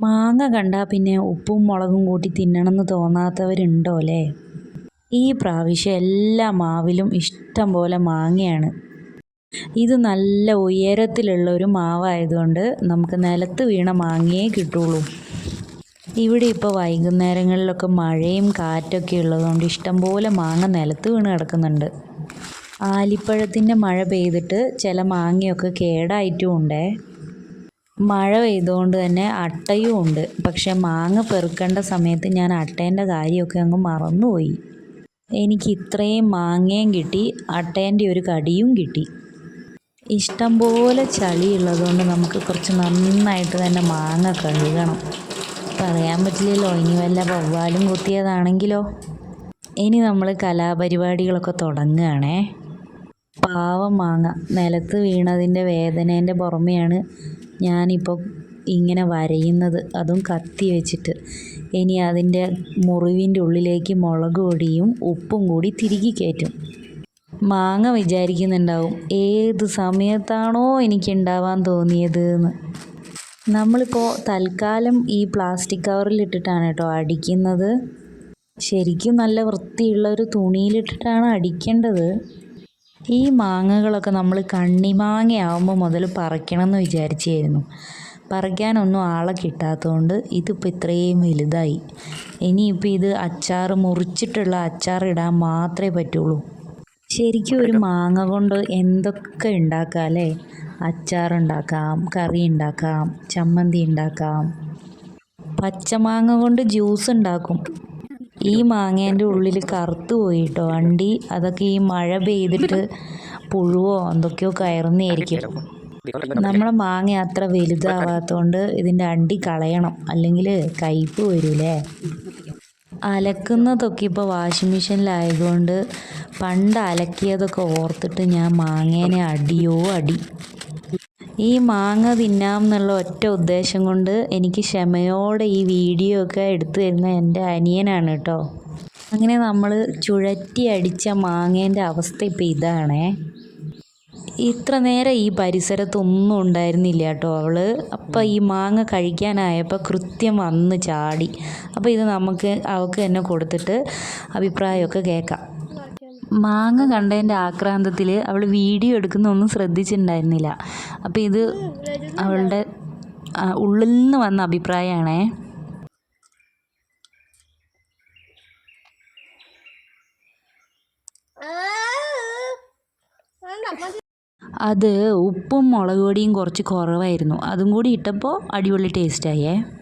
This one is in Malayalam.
മാങ്ങ കണ്ടാൽ പിന്നെ ഉപ്പും മുളകും കൂട്ടി തിന്നണമെന്ന് തോന്നാത്തവരുണ്ടോ അല്ലേ? ഈ പ്രാവശ്യം എല്ലാ മാവിലും ഇഷ്ടം പോലെ മാങ്ങയാണ്. ഇത് നല്ല ഉയരത്തിലുള്ള ഒരു മാവായതുകൊണ്ട് നമുക്ക് നിലത്ത് വീണ മാങ്ങയേ കിട്ടുള്ളൂ. ഇവിടെ ഇപ്പോൾ വൈകുന്നേരങ്ങളിലൊക്കെ മഴയും കാറ്റൊക്കെ ഉള്ളതുകൊണ്ട് ഇഷ്ടംപോലെ മാങ്ങ നിലത്ത് വീണ് കിടക്കുന്നുണ്ട്. ആലിപ്പഴത്തിന്റെ മഴ പെയ്തിട്ട് ചില മാങ്ങയൊക്കെ കേടായിട്ടും ഉണ്ടേ മഴ പെയ്തുകൊണ്ട് തന്നെ അട്ടയും ഉണ്ട്. പക്ഷെ മാങ്ങ പെറുക്കേണ്ട സമയത്ത് ഞാൻ അട്ടേന്റെ കാര്യമൊക്കെ അങ്ങ് മറന്നുപോയി. എനിക്ക് ഇത്രയും മാങ്ങയും കിട്ടി അട്ടേന്റെ ഒരു കടിയും കിട്ടി. ഇഷ്ടം ഇഷ്ടംപോലെ ചളിയുള്ളതുകൊണ്ട് നമുക്ക് കുറച്ച് നന്നായിട്ട് തന്നെ മാങ്ങ കഴുകണം. പറയാൻ പറ്റില്ലല്ലോ ഇനി വല്ല വവ്വാലും കുത്തിയതാണെങ്കിലോ? ഇനി നമ്മൾ കലാപരിപാടികളൊക്കെ തുടങ്ങുകയാണേ. പാവം മാങ്ങ. നിലത്ത് വീണതിന്റെ വേദനേന്റെ പുറമെയാണ് ഞാനിപ്പോൾ ഇങ്ങനെ വരയുന്നത്. അതും കത്തി വെച്ചിട്ട്. ഇനി അതിന്റെ മുറിവിന്റെ ഉള്ളിലേക്ക് മുളക് പൊടിയും ഉപ്പും കൂടി തിരികെ കയറ്റും. മാങ്ങ വിചാരിക്കുന്നുണ്ടാവും. ഏത് സമയത്താണോ എനിക്ക് ഉണ്ടാവാൻ തോന്നിയത് എന്ന് നമ്മളിപ്പോൾ തൽക്കാലം ഈ പ്ലാസ്റ്റിക് കവറിലിട്ടിട്ടാണ് കേട്ടോ അടിക്കുന്നത്. ശരിക്കും നല്ല വൃത്തിയുള്ള ഒരു തുണിയിലിട്ടിട്ടാണ് അടിക്കേണ്ടത്. ഈ മാങ്ങകളൊക്കെ നമ്മൾ കണ്ണിമാങ്ങയാവുമ്പോൾ മുതൽ പറിക്കണം എന്ന് വിചാരിച്ചായിരുന്നു പറിക്കാനൊന്നും ആളെ കിട്ടാത്തതുകൊണ്ട് ഇതിപ്പോൾ ഇത്രയും വലുതായി. ഇനിയിപ്പോൾ ഇത് അച്ചാർ മുറിച്ചിട്ടുള്ള അച്ചാർ ഇടാൻ മാത്രമേ പറ്റുള്ളൂ. ശരിക്കും ഒരു മാങ്ങ കൊണ്ട് എന്തൊക്കെ ഉണ്ടാക്കാം അല്ലേ? അച്ചാർ ഉണ്ടാക്കാം കറി ഉണ്ടാക്കാം ചമ്മന്തി ഉണ്ടാക്കാം പച്ചമാങ്ങ കൊണ്ട് ജ്യൂസ് ഉണ്ടാക്കും ഈ മാങ്ങേന്റെ ഉള്ളിൽ കറുത്ത് പോയിട്ടോ? വണ്ടി അതൊക്കെ ഈ മഴ പെയ്തിട്ട് പുഴുവോ എന്തൊക്കെയോ കയറുന്നതായിരിക്കും. നമ്മുടെ മാങ്ങ അത്ര വലുതാവാത്തതുകൊണ്ട് ഇതിന്റെ അണ്ടി കളയണം. അല്ലെങ്കിൽ കയ്പ് വരൂലേ? അലക്കുന്നതൊക്കെ ഇപ്പോൾ വാഷിംഗ് മെഷീനിലായതുകൊണ്ട് പണ്ട് അലക്കിയതൊക്കെ ഓർത്തിട്ട് ഞാൻ മാങ്ങേനെ അടിയോ അടി. ഈ മാങ്ങ തിന്നാം എന്നുള്ള ഒറ്റ ഉദ്ദേശം കൊണ്ട് എനിക്ക് ക്ഷമയോടെ ഈ വീഡിയോ ഒക്കെ എടുത്തു തരുന്ന എന്റെ അനിയനാണ് കേട്ടോ. അങ്ങനെ നമ്മൾ ചുഴറ്റി അടിച്ച മാങ്ങേന്റെ അവസ്ഥ ഇപ്പം ഇതാണേ. ഇത്ര നേരം ഈ പരിസരത്തൊന്നും ഉണ്ടായിരുന്നില്ല കേട്ടോ അവൾ അപ്പോൾ ഈ മാങ്ങ കഴിക്കാനായപ്പോൾ കൃത്യം വന്ന് ചാടി. അപ്പോൾ ഇത് നമുക്ക് അവൾക്ക് തന്നെ കൊടുത്തിട്ട് അഭിപ്രായമൊക്കെ കേൾക്കാം. മാങ്ങ കണ്ടതിന്റെ ആക്രാന്തത്തിൽ അവൾ വീഡിയോ എടുക്കുന്നൊന്നും ശ്രദ്ധിച്ചിട്ടുണ്ടായിരുന്നില്ല. അപ്പോൾ ഇത് അവളുടെ ഉള്ളിൽ നിന്ന് വന്ന അഭിപ്രായമാണേ. അത് ഉപ്പും മുളക് പൊടിയും കുറച്ച് കുറവായിരുന്നു. അതും കൂടി ഇട്ടപ്പോൾ അടിപൊളി ടേസ്റ്റായേ